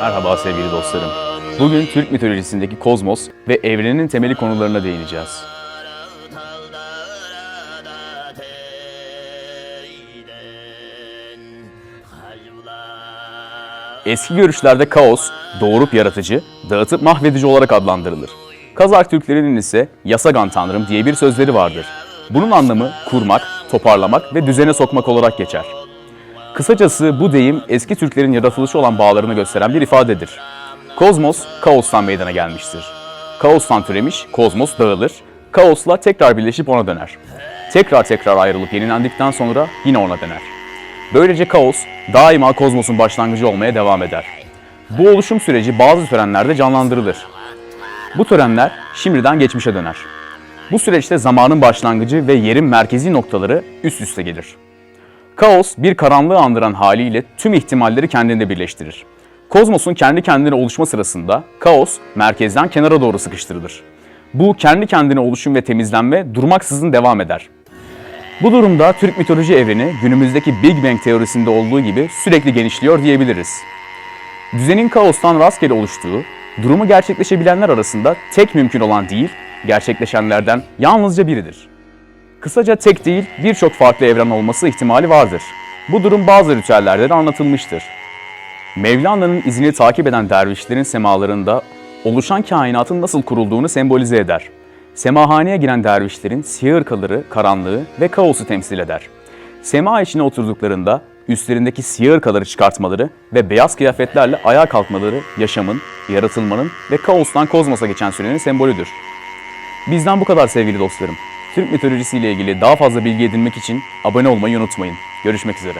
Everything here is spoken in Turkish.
Merhaba sevgili dostlarım. Bugün Türk mitolojisindeki kozmos ve evrenin temeli konularına değineceğiz. Eski görüşlerde kaos, doğurup yaratıcı, dağıtıp mahvedici olarak adlandırılır. Kazak Türklerinin ise yasagan tanrım diye bir sözleri vardır. Bunun anlamı kurmak, toparlamak ve düzene sokmak olarak geçer. Kısacası bu deyim eski Türklerin yaratılışı olan bağlarını gösteren bir ifadedir. Kozmos, kaostan meydana gelmiştir. Kaostan türemiş, kozmos dağılır, kaosla tekrar birleşip ona döner. Tekrar tekrar ayrılıp yenilendikten sonra yine ona döner. Böylece kaos daima kozmosun başlangıcı olmaya devam eder. Bu oluşum süreci bazı törenlerde canlandırılır. Bu törenler şimdiden geçmişe döner. Bu süreçte zamanın başlangıcı ve yerin merkezi noktaları üst üste gelir. Kaos bir karanlığı andıran haliyle tüm ihtimalleri kendinde birleştirir. Kozmosun kendi kendine oluşma sırasında kaos merkezden kenara doğru sıkıştırılır. Bu kendi kendine oluşum ve temizlenme durmaksızın devam eder. Bu durumda Türk mitoloji evreni günümüzdeki Big Bang teorisinde olduğu gibi sürekli genişliyor diyebiliriz. Düzenin kaostan rastgele oluştuğu, durumu gerçekleşebilenler arasında tek mümkün olan değil, gerçekleşenlerden yalnızca biridir. Kısaca tek değil birçok farklı evren olması ihtimali vardır. Bu durum bazı ritüellerde de anlatılmıştır. Mevlana'nın izini takip eden dervişlerin semalarında oluşan kainatın nasıl kurulduğunu sembolize eder. Semahaneye giren dervişlerin siyah ırkaları, karanlığı ve kaosu temsil eder. Sema içine oturduklarında üstlerindeki siyah ırkaları çıkartmaları ve beyaz kıyafetlerle ayağa kalkmaları yaşamın, yaratılmanın ve kaostan kozmosa geçen sürenin sembolüdür. Bizden bu kadar sevgili dostlarım. Türk mitolojisiyle ilgili daha fazla bilgi edinmek için abone olmayı unutmayın. Görüşmek üzere.